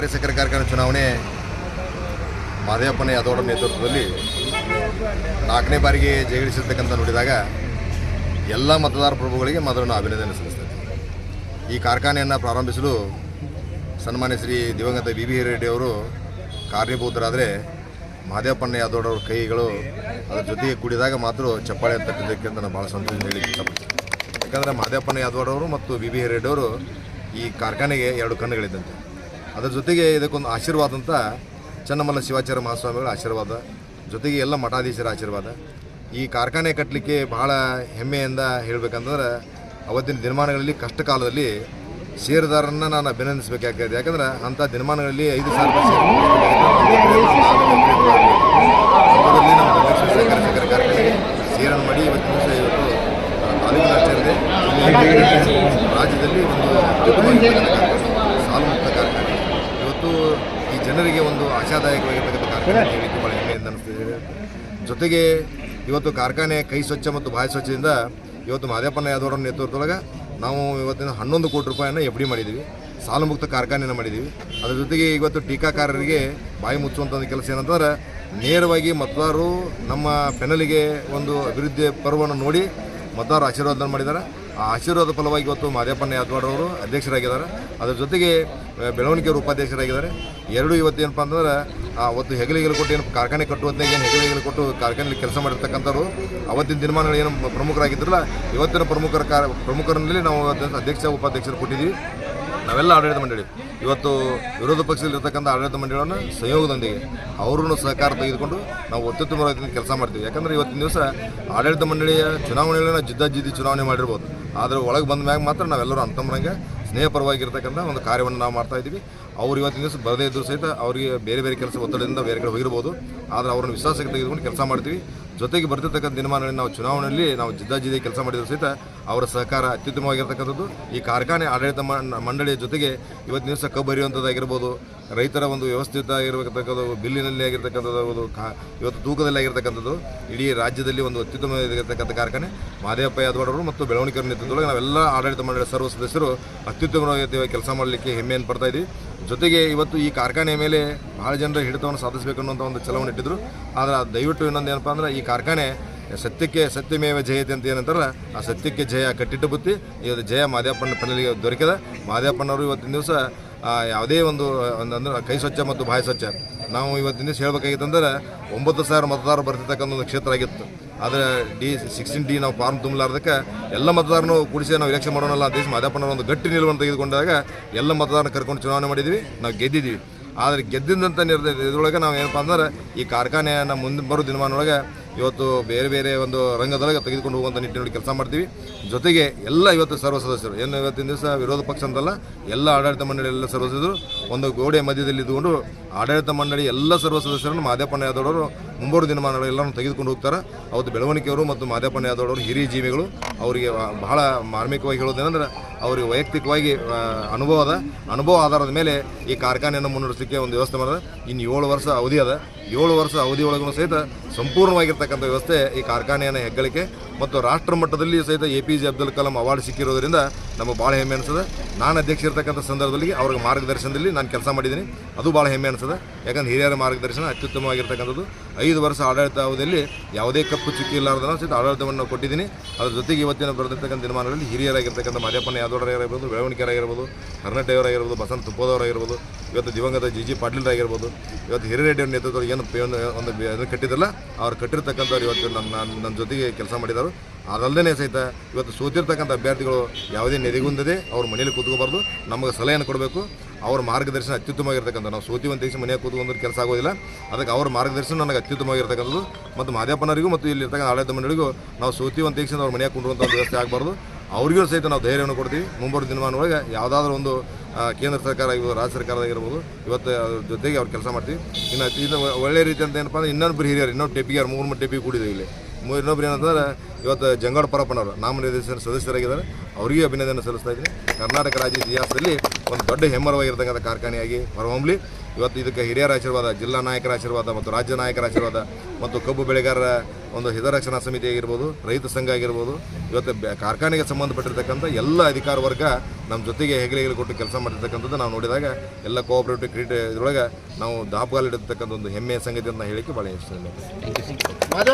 ಸಹಕಾರಿ ಸಕ್ಕರೆ ಕಾರ್ಖಾನೆ ಚುನಾವಣೆ ಮಾದೇವಪ್ಪನ ಯಾದವರ ನೇತೃತ್ವದಲ್ಲಿ ನಾಲ್ಕನೇ ಬಾರಿಗೆ ಜಯಗಳಿಸಿರ್ತಕ್ಕಂಥ ನೋಡಿದಾಗ ಎಲ್ಲ ಮತದಾರ ಪ್ರಭುಗಳಿಗೆ ಮೊದಲು ಅಭಿನಂದನೆ ಸಲ್ಲಿಸ್ತೇನೆ. ಈ ಕಾರ್ಖಾನೆಯನ್ನು ಪ್ರಾರಂಭಿಸಲು ಸನ್ಮಾನ್ಯ ಶ್ರೀ ದಿವಂಗತ ಬಿ ಬಿ ಅವರು ಕಾರಣೀಭೂತರಾದರೆ ಮಹದೇವಪ್ಪಣ್ಣ ಯಾದವ್ರವ್ರ ಕೈಗಳು ಅದ್ರ ಜೊತೆಗೆ ಕೂಡಿದಾಗ ಮಾತ್ರ ಚಪ್ಪಾಳೆ ತಟ್ಟಿದ್ದಕ್ಕೆ ಅಂತ ನಾನು ಭಾಳ ಸಂತೋಷ ಹೇಳಿ ಇಷ್ಟಪಡ್ತೀನಿ. ಯಾಕಂದರೆ ಮಹದೇವಪ್ಪಣ್ಣ ಯಾದವ್ರವರು ಮತ್ತು ಬಿ ಬಿ ಅವರು ಈ ಕಾರ್ಖಾನೆಗೆ ಎರಡು ಕಣ್ಣುಗಳಿದ್ದಂತೆ. ಅದರ ಜೊತೆಗೆ ಇದಕ್ಕೊಂದು ಆಶೀರ್ವಾದ ಅಂತ ಚನ್ನಮಲ್ಲ ಶಿವಾಚಾರ್ಯ ಮಹಾಸ್ವಾಮಿಗಳ ಆಶೀರ್ವಾದ, ಜೊತೆಗೆ ಎಲ್ಲ ಮಠಾಧೀಶರ ಆಶೀರ್ವಾದ. ಈ ಕಾರ್ಖಾನೆ ಕಟ್ಟಲಿಕ್ಕೆ ಬಹಳ ಹೆಮ್ಮೆಯಿಂದ ಹೇಳಬೇಕಂತಂದ್ರೆ, ಅವತ್ತಿನ ದಿನಮಾನಗಳಲ್ಲಿ ಕಷ್ಟ ಕಾಲದಲ್ಲಿ ಷೇರುದಾರರನ್ನ ನಾನು ಅಭಿನಂದಿಸಬೇಕಾಗ್ತದೆ ಯಾಕಂದ್ರೆ ಅಂಥ ದಿನಮಾನಗಳಲ್ಲಿ ಐದು ಸಾವಿರ ಸೇರನ್ನು ಷೇರನ್ನು ಮಾಡಿ ಇವತ್ತಿನ ದಿವಸ ಇವತ್ತು ತಾಲೂಕಿನ ರಾಜ್ಯದಲ್ಲಿ ಒಂದು ಅತ್ಯುತ್ತಮವಾಗಿರ್ತಕ್ಕಂಥ ಕಾರ್ಖಾನೆ ಸಾಲು ಮುಕ್ತ ಕಾರ್ಖಾನೆ ಇವತ್ತು ಈ ಜನರಿಗೆ ಒಂದು ಆಶಾದಾಯಕವಾಗಿರ್ತಕ್ಕಂಥ ಕಾರ್ಖಾನೆ ಅಂತ ಹೇಳಿಕ್ಕೆ ಭಾಳ ಹೆಮ್ಮೆಯಿಂದ ಅನಿಸ್ತಿದೆ. ಜೊತೆಗೆ ಇವತ್ತು ಕಾರ್ಖಾನೆ ಕೈ ಸ್ವಚ್ಛ ಮತ್ತು ಬಾಯಿ ಸ್ವಚ್ಛದಿಂದ ಇವತ್ತು ಮಾದೇಪನ ಯಾದವರ ನೇತೃತ್ವದೊಳಗೆ ನಾವು ಇವತ್ತಿನ ಹನ್ನೊಂದು ಕೋಟಿ ರೂಪಾಯಿಯನ್ನು ಎಫ್ ಡಿ ಮಾಡಿದ್ದೀವಿ ಸಾಲುಮುಕ್ತ ಕಾರ್ಖಾನೆಯನ್ನು ಮಾಡಿದ್ದೀವಿ ಅದರ ಜೊತೆಗೆ ಇವತ್ತು ಟೀಕಾಕಾರರಿಗೆ ಬಾಯಿ ಮುಚ್ಚುವಂಥ ಒಂದು ಕೆಲಸ ಏನಂತಂದ್ರೆ ನೇರವಾಗಿ ಮತದಾರರು ನಮ್ಮ ಪೆನಲಿಗೆ ಒಂದು ಅಭಿವೃದ್ಧಿ ಪರ್ವವನ್ನು ನೋಡಿ ಮತದಾರರು ಆಶೀರ್ವಾದ ಮಾಡಿದ್ದಾರೆ ಆಶೀರ್ವಾದ ಫಲವಾಗಿ ಇವತ್ತು ಮಾದೇಪನ್ನ ಯಾದವಾಡವರು ಅಧ್ಯಕ್ಷರಾಗಿದ್ದಾರೆ. ಅದರ ಜೊತೆಗೆ ಬೆಳವಣಿಗೆ ಉಪಾಧ್ಯಕ್ಷರಾಗಿದ್ದಾರೆ. ಎರಡು ಇವತ್ತೇನಪ್ಪ ಅಂತಂದ್ರೆ ಅವತ್ತು ಹೆಗಲಿಗೆಲು ಕೊಟ್ಟು ಏನು ಕಾರ್ಖಾನೆ ಕಟ್ಟುವಂತಾಗ ಏನು ಹೆಗಲಿಗೆಲು ಕೊಟ್ಟು ಕಾರ್ಖಾನೆಯಲ್ಲಿ ಕೆಲಸ ಮಾಡಿರ್ತಕ್ಕಂಥವ್ರು, ಅವತ್ತಿನ ದಿನಮಾನಗಳು ಏನು ಪ್ರಮುಖರಾಗಿದ್ರಲ್ಲ ಇವತ್ತಿನ ಪ್ರಮುಖರ ಪ್ರಮುಖರಲ್ಲಿ ನಾವು ಅಧ್ಯಕ್ಷ, ಉಪಾಧ್ಯಕ್ಷರು ಕೊಟ್ಟಿದ್ದೀವಿ. ನಾವೆಲ್ಲ ಆಡಳಿತ ಮಂಡಳಿ. ಇವತ್ತು ವಿರೋಧ ಪಕ್ಷದಲ್ಲಿರ್ತಕ್ಕಂಥ ಆಡಳಿತ ಮಂಡಳಿಯನ್ನು ಸಹಯೋಗದೊಂದಿಗೆ ಅವ್ರನ್ನು ಸಹಕಾರ ತೆಗೆದುಕೊಂಡು ನಾವು ಅತ್ಯುತ್ತಮವಾಗಿ ಕೆಲಸ ಮಾಡ್ತೀವಿ. ಯಾಕಂದರೆ ಇವತ್ತಿನ ದಿವಸ ಆಡಳಿತ ಮಂಡಳಿಯ ಚುನಾವಣೆಗಳನ್ನ ಜಿದ್ದಾಜಿದ್ದಿ ಚುನಾವಣೆ ಮಾಡಿರ್ಬೋದು. ಆದರೆ ಒಳಗೆ ಬಂದ ಮ್ಯಾಗ ಮಾತ್ರ ನಾವೆಲ್ಲರೂ ಅಂತಮ್ರಂಗೆ ಸ್ನೇಹಪರವಾಗಿರ್ತಕ್ಕಂಥ ಒಂದು ಕಾರ್ಯವನ್ನು ನಾವು ಮಾಡ್ತಾ ಇದ್ದೀವಿ. ಅವ್ರು ಇವತ್ತಿನ ದಿವಸ ಬರದೇ ಇದ್ದರೂ ಸಹಿತ ಅವರಿಗೆ ಬೇರೆ ಬೇರೆ ಕೆಲಸ ಒತ್ತಡದಿಂದ ಬೇರೆ ಕಡೆ ಹೋಗಿರ್ಬೋದು. ಆದರೆ ಅವ್ರನ್ನ ವಿಶ್ವಾಸಕ್ಕೆ ತೆಗೆದುಕೊಂಡು ಕೆಲಸ ಮಾಡ್ತೀವಿ. ಜೊತೆಗೆ ಬರ್ತಿರ್ತಕ್ಕಂಥ ದಿನಮಾನಗಳಲ್ಲಿ ನಾವು ಚುನಾವಣೆಯಲ್ಲಿ ನಾವು ಜಿದ್ದಾಜಿದ್ದಿ ಕೆಲಸ ಮಾಡಿದ್ರು ಸಹಿತ ಅವರ ಸಹಕಾರ ಅತ್ಯುತ್ತಮವಾಗಿರ್ತಕ್ಕಂಥದ್ದು. ಈ ಕಾರ್ಖಾನೆ ಆಡಳಿತ ಮಂಡಳಿಯ ಜೊತೆಗೆ ಇವತ್ತು ದಿವಸ ಕಬ್ಬು ಹರಿಯುವಂಥದ್ದಾಗಿರ್ಬೋದು, ರೈತರ ಒಂದು ವ್ಯವಸ್ಥಿತ ಆಗಿರತಕ್ಕಂಥದ್ದು ಬಿಲ್ಲಿನಲ್ಲಿ ಆಗಿರ್ತಕ್ಕಂಥದ್ದು ಒಂದು ಕಾ, ಇವತ್ತು ತೂಕದಲ್ಲಿ ಆಗಿರ್ತಕ್ಕಂಥದ್ದು, ಇಡೀ ರಾಜ್ಯದಲ್ಲಿ ಒಂದು ಅತ್ಯುತ್ತಮವಾಗಿರ್ತಕ್ಕಂಥ ಕಾರ್ಖಾನೆ. ಮಾದೇವಪ್ಪ ಯಾದವಾಡವರು ಮತ್ತು ಬೆಳವಣಿಗೆ ನೇತೃತ್ವದೊಳಗೆ ನಾವೆಲ್ಲ ಆಡಳಿತ ಮಂಡಳಿಯ ಸರ್ವ ಸದಸ್ಯರು ಅತ್ಯುತ್ತಮವಾಗಿ ಕೆಲಸ ಮಾಡಲಿಕ್ಕೆ ಹೆಮ್ಮೆಯನ್ನು ಪಡ್ತಾ ಇದ್ದೀವಿ. ಜೊತೆಗೆ ಇವತ್ತು ಈ ಕಾರ್ಖಾನೆಯ ಮೇಲೆ ಭಾಳ ಜನರ ಹಿಡಿತವನ್ನು ಸಾಧಿಸಬೇಕು ಅನ್ನೋಂಥ ಒಂದು ಛಲವನ್ನು ಇಟ್ಟಿದ್ರು. ಆದರೆ ದಯವಿಟ್ಟು ಇನ್ನೊಂದು ಏನಪ್ಪ ಅಂದ್ರೆ ಈ ಕಾರ್ಖಾನೆ ಸತ್ಯಕ್ಕೆ ಸತ್ಯಮೇವ ಜಯತೆ ಅಂತ ಏನಂತಾರಲ್ಲ, ಆ ಸತ್ಯಕ್ಕೆ ಜಯ ಕಟ್ಟಿಟ್ಟು ಬುತ್ತಿ ಇವತ್ತು ಜಯ ಮಾದೇವಪ್ಪನ ಪಣಲಿಗೆ ದೊರಕಿದ. ಮಾದೇವಪ್ಪನವರು ಇವತ್ತಿನ ದಿವಸ ಯಾವುದೇ ಒಂದು ಅಂದರೆ ಕೈ ಸ್ವಚ್ಛ ಮತ್ತು ಬಾಯಿ ಸ್ವಚ್ಛ. ನಾವು ಇವತ್ತಿನ ದಿವಸ ಹೇಳ್ಬೇಕಾಗಿತ್ತಂದ್ರೆ ಒಂಬತ್ತು ಸಾವಿರ ಮತದಾರರು ಬರ್ತಿರ್ತಕ್ಕಂಥ ಒಂದು ಕ್ಷೇತ್ರ ಆಗಿತ್ತು. ಆದರೆ ಡಿ ಸಿಕ್ಸ್ಟೀನ್ ಡಿ ನಾವು ಫಾರ್ಮ್ ತುಂಬಲಾರ್ದಕ್ಕೆ ಎಲ್ಲ ಮತದಾರನು ಕೂಡಿಸಿ ನಾವು ಎಲೆಕ್ಷನ್ ಮಾಡೋಣಲ್ಲ ದೇಶ ಹೇಳಿ ಮಾದೇವಪ್ಪನವರು ಒಂದು ಗಟ್ಟಿ ನಿಲುವನ್ನು ತೆಗೆದುಕೊಂಡಾಗ ಎಲ್ಲ ಮತದಾರನ ಕರ್ಕೊಂಡು ಚುನಾವಣೆ ಮಾಡಿದ್ವಿ, ನಾವು ಗೆದ್ದಿದ್ದೀವಿ ಆದರೆ ಗೆದ್ದಿದ್ದಂಥ ನಿರ್ದ ಇದರೊಳಗೆ ನಾವು ಏನಪ್ಪ ಅಂದ್ರೆ ಈ ಕಾರ್ಖಾನೆಯನ್ನು ಮುಂದೆ ಬರೋ ದಿನಮಾನೊಳಗೆ ಇವತ್ತು ಬೇರೆ ಬೇರೆ ಒಂದು ರಂಗದೊಳಗೆ ತೆಗೆದುಕೊಂಡು ಹೋಗುವಂಥ ನಿಟ್ಟಿನಲ್ಲಿ ಕೆಲಸ ಮಾಡ್ತೀವಿ. ಜೊತೆಗೆ ಎಲ್ಲ ಇವತ್ತು ಸರ್ವ ಸದಸ್ಯರು, ಏನು ಇವತ್ತಿನ ದಿವಸ ವಿರೋಧ ಪಕ್ಷ ಅಂತಲ್ಲ, ಎಲ್ಲ ಆಡಳಿತ ಮಂಡಳಿ ಎಲ್ಲ ಸರ್ವ ಸದಸ್ಯರು, ಒಂದು ಗೋಡೆ ಮಧ್ಯದಲ್ಲಿ ಇದ್ದುಕೊಂಡು ಆಡಳಿತ ಮಂಡಳಿ ಎಲ್ಲ ಸರ್ವ ಸದಸ್ಯರನ್ನು ಮಾದೇಪಣ್ಣ ಯಾದವ್ರವರು ಮುಂಬರುವ ದಿನಮಾನಗಳು ಎಲ್ಲರನ್ನು ತೆಗೆದುಕೊಂಡು ಹೋಗ್ತಾರೆ. ಅವತ್ತು ಬೆಳವಣಿಗೆಯವರು ಮತ್ತು ಮಾದೇಪಣ್ಣ ಯಾದವ್ರವರು ಹಿರಿಯ ಜೀವಿಗಳು. ಅವರಿಗೆ ಬಹಳ ಮಾರ್ಮಿಕವಾಗಿ ಹೇಳೋದೇನೆಂದ್ರೆ ಅವರಿಗೆ ವೈಯಕ್ತಿಕವಾಗಿ ಅನುಭವದ ಅನುಭವ ಆಧಾರದ ಮೇಲೆ ಈ ಕಾರ್ಖಾನೆಯನ್ನು ಮುನ್ನಡೆಸಲಿಕ್ಕೆ ಒಂದು ವ್ಯವಸ್ಥೆ ಮಾಡಿದೆ ಇನ್ನು ಏಳು ವರ್ಷ ಅವಧಿ ಅದ. ಏಳು ವರ್ಷ ಅವಧಿಯೊಳಗೂ ಸಹಿತ ಸಂಪೂರ್ಣವಾಗಿರ್ತಕ್ಕಂಥ ವ್ಯವಸ್ಥೆ ಈ ಕಾರ್ಖಾನೆಯನ್ನು ಹೆಗ್ಗಳಿಕೆ ಮತ್ತು ರಾಷ್ಟ್ರ ಮಟ್ಟದಲ್ಲಿ ಸಹಿತ A P J Abdul Kalam award ಸಿಕ್ಕಿರೋದ್ರಿಂದ ನಮಗೆ ಭಾಳ ಹೆಮ್ಮೆ ಅನಿಸ್ತದೆ ನಾನು ಅಧ್ಯಕ್ಷ ಇರ್ತಕ್ಕಂಥ ಸಂದರ್ಭದಲ್ಲಿ ಅವ್ರ ಮಾರ್ಗದರ್ಶನದಲ್ಲಿ ನಾನು ಕೆಲಸ ಮಾಡಿದ್ದೀನಿ. ಅದು ಭಾಳ ಹೆಮ್ಮೆ ಅನಿಸ್ತದೆ ಯಾಕಂದ್ರೆ ಹಿರಿಯರ ಮಾರ್ಗದರ್ಶನ ಅತ್ಯುತ್ತಮವಾಗಿರ್ತಕ್ಕಂಥದ್ದು. ಐದು ವರ್ಷ ಆಡಳಿತ ಅವಧಿಯಲ್ಲಿ ಯಾವುದೇ ಕಪ್ಪು ಚುಕ್ಕಿ ಇಲ್ಲಾರ್ದನ ಸಹಿತ ಆಡಳಿತವನ್ನು ಕೊಟ್ಟಿದ್ದೀನಿ. ಅದ್ರ ಜೊತೆಗೆ ಇವತ್ತಿನ ಬರೆದಿರ್ತಕ್ಕಂಥ ದಿನಮಾನಗಳಲ್ಲಿ ಹಿರಿಯರಾಗಿರ್ತಕ್ಕಂಥ ಮಾದೇಪಣ್ಣ ಯಾದವರಾಗಿರ್ಬೋದು ಬೆಳವಣಿಗೆರಾಗಿರ್ಬೋದು ಕರ್ನಾಟಕವರಾಗಿರ್ಬೋದು ಬಸಂತ ತುಪ್ಪದವರಾಗಿರ್ಬೋದು, ಇವತ್ತು ದಿವಂಗತ ಜಿ ಜಿ ಪಾಟೀಲ್ರಾಗಿರ್ಬೋದು, ಇವತ್ತು ಹಿರಿಯರೆಡ್ಡಿ ನೇತೃತ್ವದಲ್ಲಿ ಏನು ಒಂದು ಕಟ್ಟಿದ್ರಲ್ಲ ಅವ್ರು ಕಟ್ಟಿರ್ತಕ್ಕಂಥವ್ರು ಇವತ್ತು ನನ್ನ ನನ್ನ ಜೊತೆಗೆ ಕೆಲಸ ಮಾಡಿದ್ದಾರೆ. ಅದಲ್ಲದೆ ಸಹಿತ ಇವತ್ತು ಸೋತಿರ್ತಕ್ಕಂಥ ಅಭ್ಯರ್ಥಿಗಳು ಯಾವುದೇ ನೆರೆಗುಂದದೆ ಅವ್ರ ಮನೇಲಿ ಕೂತ್ಕೋಬಾರ್ದು. ನಮಗೆ ಸಲಹೆಯನ್ನು ಕೊಡಬೇಕು. ಅವ್ರ ಮಾರ್ಗದರ್ಶನ ಅತ್ಯುತ್ತಮವಾಗಿರ್ತಕ್ಕಂಥ, ನಾವು ಸೋತಿವಂತ ದೇಶ ಮನೆಯಾಗ ಕೂತ್ಕೊಂಡ್ರೆ ಕೆಲಸ ಆಗೋದಿಲ್ಲ. ಅದಕ್ಕೆ ಅವ್ರ ಮಾರ್ಗದರ್ಶನ ನನಗೆ ಅತ್ಯುತ್ತಮವಾಗಿರ್ತಕ್ಕಂಥದ್ದು. ಮತ್ತು ಮಾದೇಪನವರಿಗೂ ಮತ್ತು ಇಲ್ಲಿ ಇರ್ತಕ್ಕಂಥ ಆಡಳಿತ ಮಂಡಳಿಗೂ ನಾವು ಸೋತಿವಂತ ದೇಶ ಅವ್ರ ಮನೆಯಾಗ ಕುಂಡುವಂಥ ಒಂದು ವ್ಯವಸ್ಥೆ ಆಗಬಾರ್ದು. ಅವ್ರಿಗೂ ಸಹಿತ ನಾವು ಧೈರ್ಯವನ್ನು ಕೊಡ್ತೀವಿ. ಮುಂಬರುವ ದಿನಮಾನೊಳಗೆ ಯಾವುದಾದ್ರೂ ಒಂದು ಕೇಂದ್ರ ಸರ್ಕಾರ ಆಗಿರ್ಬೋದು, ರಾಜ್ಯ ಸರ್ಕಾರದಾಗಿರ್ಬೋದು ಇವತ್ತು ಜೊತೆಗೆ ಅವ್ರು ಕೆಲಸ ಮಾಡ್ತೀವಿ. ಇನ್ನು ಇದು ಒಳ್ಳೆ ರೀತಿ ಅಂತ ಏನಪ್ಪ ಅಂದ್ರೆ ಇನ್ನೊಬ್ಬರು ಹಿರಿಯರು, ಇನ್ನೊಂದು ಅವ್ರು ಮೂರು ಮೂರು ಡೆಪಿ ಕೂಡಿದ್ದೀವಿ ಇಲ್ಲಿ. ಇನ್ನೊಬ್ರು ಏನಂತಂದ್ರೆ, ಇವತ್ತು ಜಂಗಾಡ್ ಪರಪ್ಪನವರು ನಾಮನಿರ್ದೇಶನ ಸದಸ್ಯರಾಗಿದ್ದಾರೆ. ಅವರಿಗೆ ಅಭಿನಂದನೆ ಸಲ್ಲಿಸ್ತಾ ಇದ್ದೀನಿ. ಕರ್ನಾಟಕ ರಾಜ್ಯ ಇತಿಹಾಸದಲ್ಲಿ ಒಂದು ದೊಡ್ಡ ಹೆಮ್ಮರವಾಗಿರ್ತಕ್ಕಂಥ ಕಾರ್ಖಾನೆಯಾಗಿ ಹೊರಹೊಮ್ಮಲಿ ಇವತ್ತು ಇದಕ್ಕೆ ಹಿರಿಯರ ಆಶೀರ್ವಾದ ಜಿಲ್ಲಾ ನಾಯಕರ ಆಶೀರ್ವಾದ ಮತ್ತು ರಾಜ್ಯ ನಾಯಕರ ಆಶೀರ್ವಾದ ಮತ್ತು ಕಬ್ಬು ಬೆಳೆಗಾರರ ಒಂದು ಹಿತರಕ್ಷಣಾ ಸಮಿತಿ ಆಗಿರ್ಬೋದು, ರೈತ ಸಂಘ ಆಗಿರ್ಬೋದು, ಇವತ್ತು ಕಾರ್ಖಾನೆಗೆ ಸಂಬಂಧಪಟ್ಟಿರ್ತಕ್ಕಂಥ ಎಲ್ಲ ಅಧಿಕಾರ ವರ್ಗ ನಮ್ಮ ಜೊತೆಗೆ ಹೆಗಲಿಗೆ ಕೊಟ್ಟು ಕೆಲಸ ಮಾಡಿರ್ತಕ್ಕಂಥದ್ದು ನಾವು ನೋಡಿದಾಗ ಎಲ್ಲ ಕೋಆಪರೇಟಿವ್ ಕ್ರೀಡೆ ಇದರೊಳಗೆ ನಾವು ದಾಪುಗಾಲಿಡಿರ್ತಕ್ಕಂಥ ಒಂದು ಹೆಮ್ಮೆಯ ಸಂಗತಿ ಅಂತ ಹೇಳಿಕೆ ಭಾಳ ಇಷ್ಟ.